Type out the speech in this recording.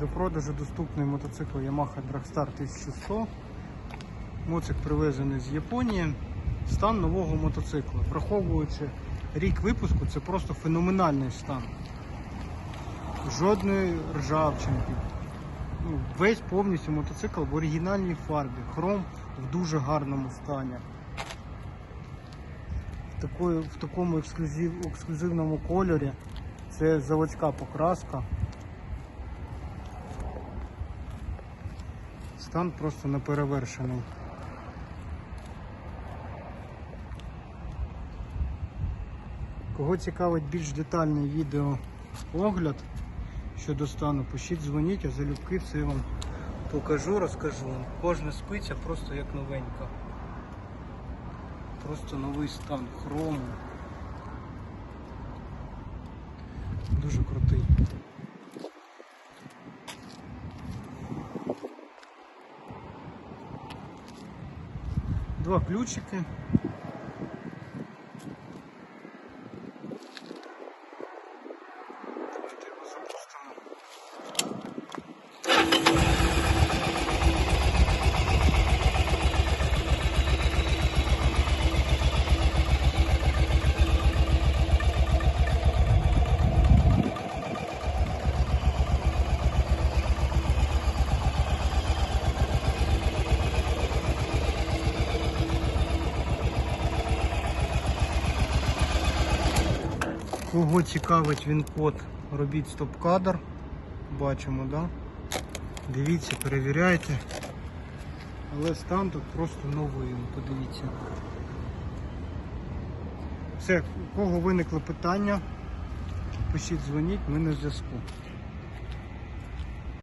До продажу доступний мотоцикл Yamaha Dragstar 1100. Моцик привезений з Японії. Стан нового мотоцикла. Враховуючи рік випуску, це просто феноменальний стан. Жодної ржавчинки. Ну, весь повністю мотоцикл в оригінальній фарбі. Хром в дуже гарному стані. В, такому ексклюзив, ексклюзивному кольорі. Це заводська покраска. Стан просто неперевершений. Кого цікавить більш детальний відео огляд щодо стану, пишіть, дзвоніть, я залюбки все вам покажу, розкажу. Кожна спиця просто як новенька. Просто новий стан хрому. Дуже крутий. Два ключики. Кого цікавить він код, робіть стоп-кадр. Бачимо, да? Дивіться, перевіряйте. Але стан тут просто новий, ну, подивіться. Все, у кого виникли питання, пишіть, дзвоніть, ми на зв'язку.